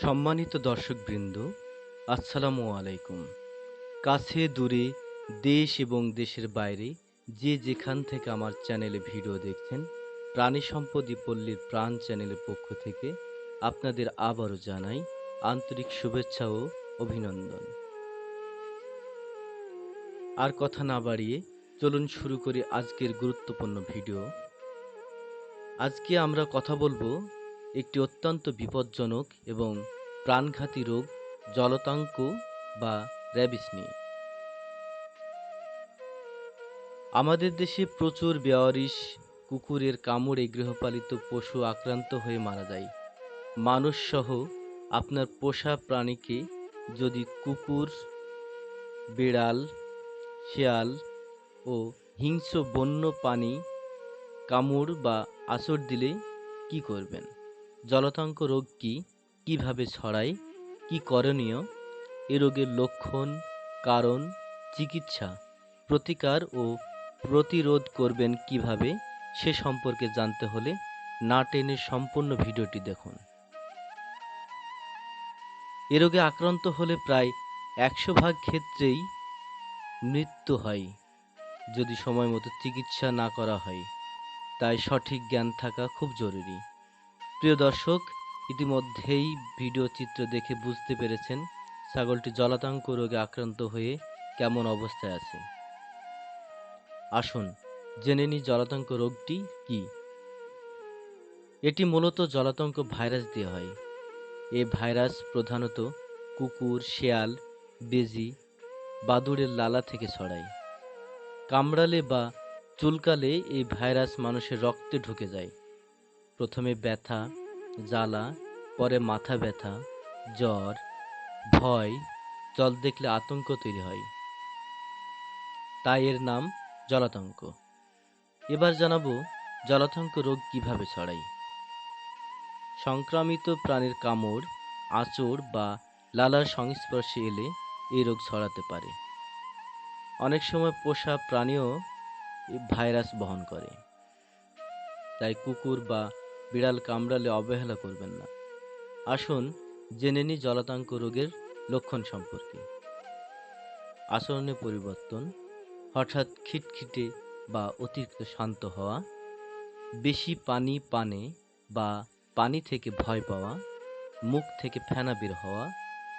সম্মানিত দর্শকবৃন্দ, আসসালামু আলাইকুম। কাছে দূরে দেশ এবং দেশের বাইরে যে যেখান থেকে আমার চ্যানেলে ভিডিও দেখছেন, প্রাণী সম্পদী পল্লীর প্রাণ চ্যানেলের পক্ষ থেকে আপনাদের আবারও জানাই আন্তরিক শুভেচ্ছা ও অভিনন্দন। আর কথা না বাড়িয়ে চলুন শুরু করি আজকের গুরুত্বপূর্ণ ভিডিও। আজকে আমরা কথা বলব একটি অত্যন্ত বিপজ্জনক এবং প্রাণঘাতী রোগ, জলতাঙ্ক বা র্যাবিস নিয়ে। আমাদের দেশে প্রচুর বেয়ারিশ কুকুরের কামড়ে গৃহপালিত পশু আক্রান্ত হয়ে মারা যায়। মানুষসহ আপনার পোষা প্রাণীকে যদি কুকুর, বিড়াল, শেয়াল ও হিংস্র বন্য প্রাণী কামড় বা আঁচড় দিলে কি করবেন? জলতাঙ্ক রোগ কি? কীভাবে ছড়ায়? কি করণীয়? এ রোগের লক্ষণ, কারণ, চিকিৎসা, প্রতিকার ও প্রতিরোধ করবেন কীভাবে সে সম্পর্কে জানতে হলে না টেনে সম্পূর্ণ ভিডিওটি দেখুন। এ রোগে আক্রান্ত হলে প্রায় একশো ভাগ ক্ষেত্রেই মৃত্যু হয়, যদি সময় মতো চিকিৎসা না করা হয়। তাই সঠিক জ্ঞান থাকা খুব জরুরি। প্রিয় দর্শক, ইতিমধ্যেই ভিডিও চিত্র দেখে বুঝতে পেরেছেন ছাগলটি জলাতঙ্ক রোগে আক্রান্ত হয়ে কেমন অবস্থায় আছে। আসুন, জেনে নিই জলাতঙ্ক রোগটি কি। এটি মূলত জলাতঙ্ক ভাইরাস দিয়ে হয়। এ ভাইরাস প্রধানত কুকুর, শেয়াল, বেজি, বাদুড়ের লালা থেকে ছড়ায়। কামড়ালে বা চুলকালে এই ভাইরাস মানুষের রক্তে ঢুকে যায়। প্রথমে ব্যথা, জ্বালা, পরে মাথা ব্যথা, জ্বর, ভয়, জল দেখলে আতঙ্ক তৈরি হয়। তাই এর নাম জলাতঙ্ক। এবার জানাব জলাতঙ্ক রোগ কীভাবে ছড়ায়। সংক্রামিত প্রাণীর কামড়, আঁচড় বা লালার সংস্পর্শে এলে এই রোগ ছড়াতে পারে। অনেক সময় পোষা প্রাণীও ভাইরাস বহন করে। তাই কুকুর বা বিড়াল কামড়ালে অবহেলা করবেন না। আসুন জেনে নিই জলাতঙ্ক রোগের লক্ষণ সম্পর্কে। আচরণে পরিবর্তন, হঠাৎ খিটখিটে বা অতিরিক্ত শান্ত হওয়া, বেশি পানি পানে বা পানি থেকে ভয় পাওয়া, মুখ থেকে ফেনা বের হওয়া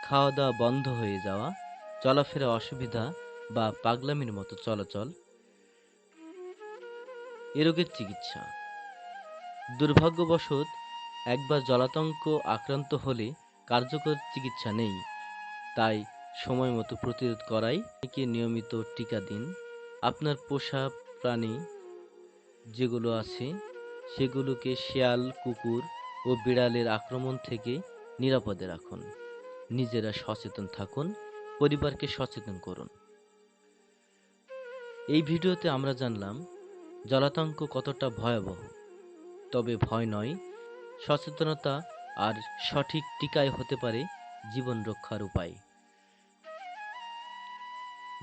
খাওয়া দাওয়া বন্ধ হয়ে যাওয়া, চলাফেরা অসুবিধা বা পাগলামির মতো চলাচল। এ রোগের চিকিৎসা। দুর্ভাগ্যবশত, একবার জলাতঙ্ক আক্রান্ত হলে কার্যকর চিকিৎসা নেই। তাই সময় মতো প্রতিরোধ করাই একে নিয়মিত টিকা দিন। আপনার পোষা প্রাণী যেগুলো আছে, সেগুলোকে শেয়াল, কুকুর ও বিড়ালের আক্রমণ থেকে নিরাপদে রাখুন। নিজেরা সচেতন থাকুন, পরিবারকে সচেতন করুন। এই ভিডিওতে আমরা জানলাম, জলাতঙ্ক কতটা ভয়াবহ। তবে ভয় নয়। সচেতনতা আর সঠিক টিকায় হতে পারে জীবন রক্ষার উপায়।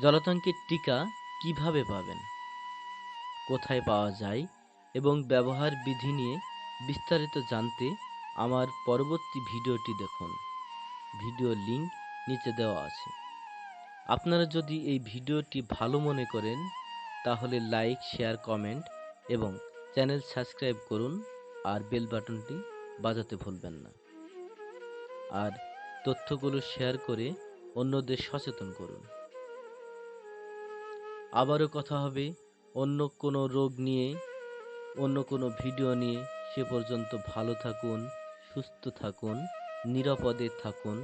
জলাতঙ্কের টিকা কীভাবে পাবেন? কোথায় পাওয়া যায়? এবং ব্যবহার বিধি নিয়ে বিস্তারিত জানতে আমার পরবর্তী ভিডিওটি দেখুন। ভিডিও লিংক নিচে দেওয়া আছে। আপনারা যদি এই ভিডিওটি ভালো মনে করেন, তাহলে লাইক, শেয়ার, কমেন্ট এবং চ্যানেল সাবস্ক্রাইব করুন আর বেল বাটনটি বাজাতে ভুলবেন না। আর তথ্যগুলো শেয়ার করে অন্যদের সচেতন করুন। আবারও কথা হবে অন্য কোনো রোগ নিয়ে, অন্য কোনো ভিডিও নিয়ে। সে পর্যন্ত ভালো থাকুন, সুস্থ থাকুন, নিরাপদে থাকুন।